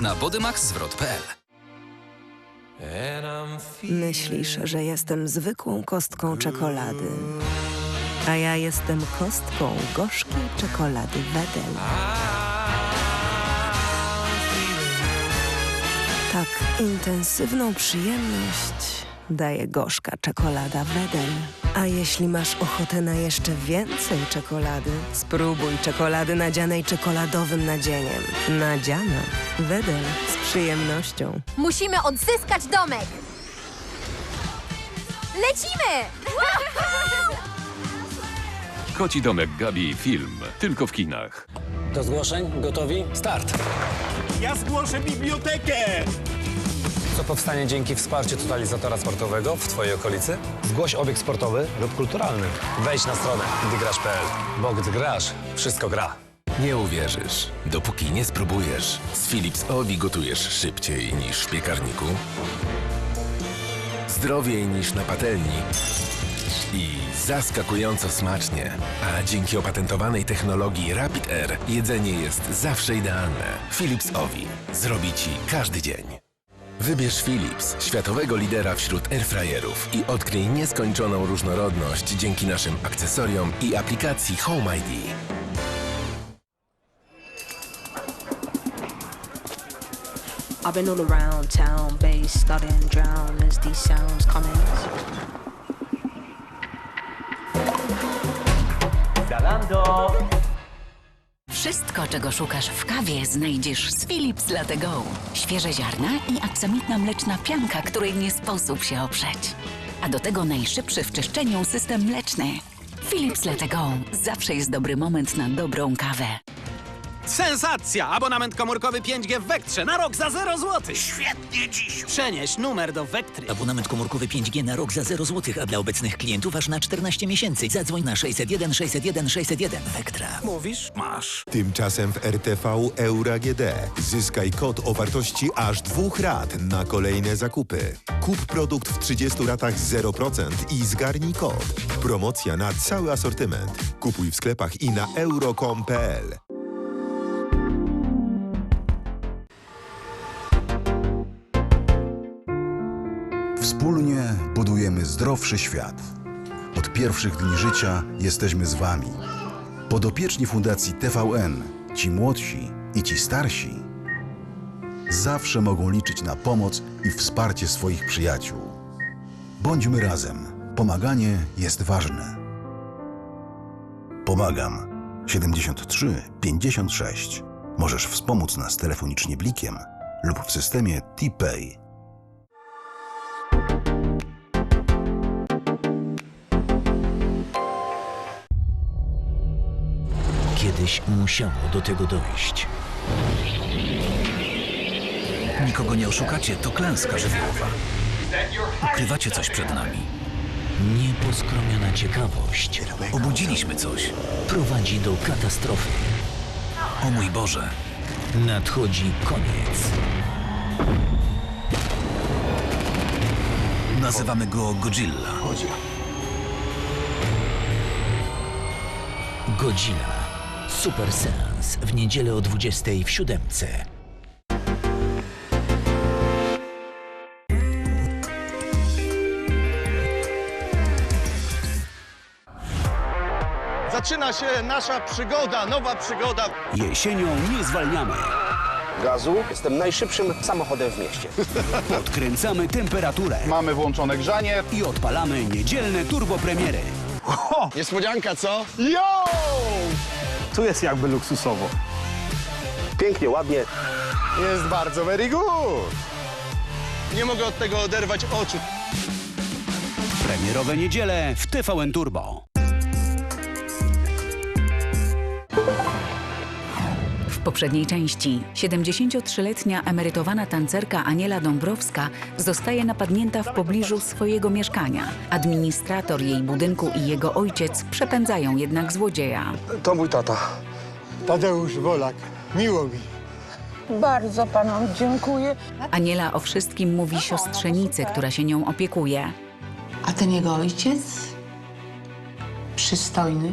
Na bodymaxzwrot.pl. Myślisz, że jestem zwykłą kostką czekolady. A ja jestem kostką gorzkiej czekolady Wedel. Tak intensywną przyjemność daje gorzka czekolada Wedel. A jeśli masz ochotę na jeszcze więcej czekolady, spróbuj czekolady nadzianej czekoladowym nadzieniem. Nadziana Wedel z przyjemnością. Musimy odzyskać domek! Lecimy! Koci domek Gabi film. Tylko w kinach. Do zgłoszeń? Gotowi? Start! Ja zgłoszę bibliotekę! Co powstanie dzięki wsparciu totalizatora sportowego w Twojej okolicy? Zgłoś obiekt sportowy lub kulturalny. Wejdź na stronę gdygrasz.pl, bo gdy grasz, wszystko gra. Nie uwierzysz, dopóki nie spróbujesz. Z Philips Ovi gotujesz szybciej niż w piekarniku, zdrowiej niż na patelni i zaskakująco smacznie. A dzięki opatentowanej technologii Rapid Air jedzenie jest zawsze idealne. Philips Ovi zrobi Ci każdy dzień. Wybierz Philips, światowego lidera wśród airfryerów i odkryj nieskończoną różnorodność dzięki naszym akcesoriom i aplikacji Home ID. I've been all around town, bass starting to drown as these sounds coming. Zalando! Wszystko, czego szukasz w kawie, znajdziesz z Philips Latte Go. Świeże ziarna i aksamitna mleczna pianka, której nie sposób się oprzeć. A do tego najszybszy w czyszczeniu system mleczny. Philips Latte Go. Zawsze jest dobry moment na dobrą kawę. Sensacja! Abonament komórkowy 5G w Wektrze na rok za 0 zł. Świetnie dziś! Przenieś numer do Wektry. Abonament komórkowy 5G na rok za 0 zł, a dla obecnych klientów aż na 14 miesięcy. Zadzwoń na 601 601 601. Vectra. Mówisz? Masz. Tymczasem w RTV Euro AGD zyskaj kod o wartości aż dwóch rat na kolejne zakupy. Kup produkt w 30 ratach 0% i zgarnij kod. Promocja na cały asortyment. Kupuj w sklepach i na euro.com.pl. Wspólnie budujemy zdrowszy świat. Od pierwszych dni życia jesteśmy z Wami. Podopieczni Fundacji TVN, ci młodsi i ci starsi, zawsze mogą liczyć na pomoc i wsparcie swoich przyjaciół. Bądźmy razem. Pomaganie jest ważne. Pomagam. 73 56. Możesz wspomóc nas telefonicznie blikiem lub w systemie T-Pay. Kiedyś musiało do tego dojść. Nikogo nie oszukacie, to klęska żywiołowa. Ukrywacie coś przed nami. Nieposkromiona ciekawość Obudziliśmy coś. prowadzi do katastrofy. O mój Boże. Nadchodzi koniec. Nazywamy go Godzilla. Godzilla. Super seans w niedzielę o 20 w siódemce. Zaczyna się nasza przygoda, nowa przygoda. Jesienią nie zwalniamy. Gazu? Jestem najszybszym samochodem w mieście. Podkręcamy temperaturę Mamy włączone grzanie. i odpalamy niedzielne turbopremiery. Niespodzianka, co? Yo! Tu jest jakby luksusowo. Pięknie, ładnie. Jest bardzo very good. Nie mogę od tego oderwać oczu. Premierowe niedziele w TVN Turbo. W poprzedniej części 73-letnia emerytowana tancerka Aniela Dąbrowska zostaje napadnięta w pobliżu swojego mieszkania. Administrator jej budynku i jego ojciec przepędzają jednak złodzieja. To mój tata. Tadeusz Wolak, miło mi. Bardzo panom dziękuję. Aniela o wszystkim mówi siostrzenicy, która się nią opiekuje. A ten jego ojciec? Przystojny,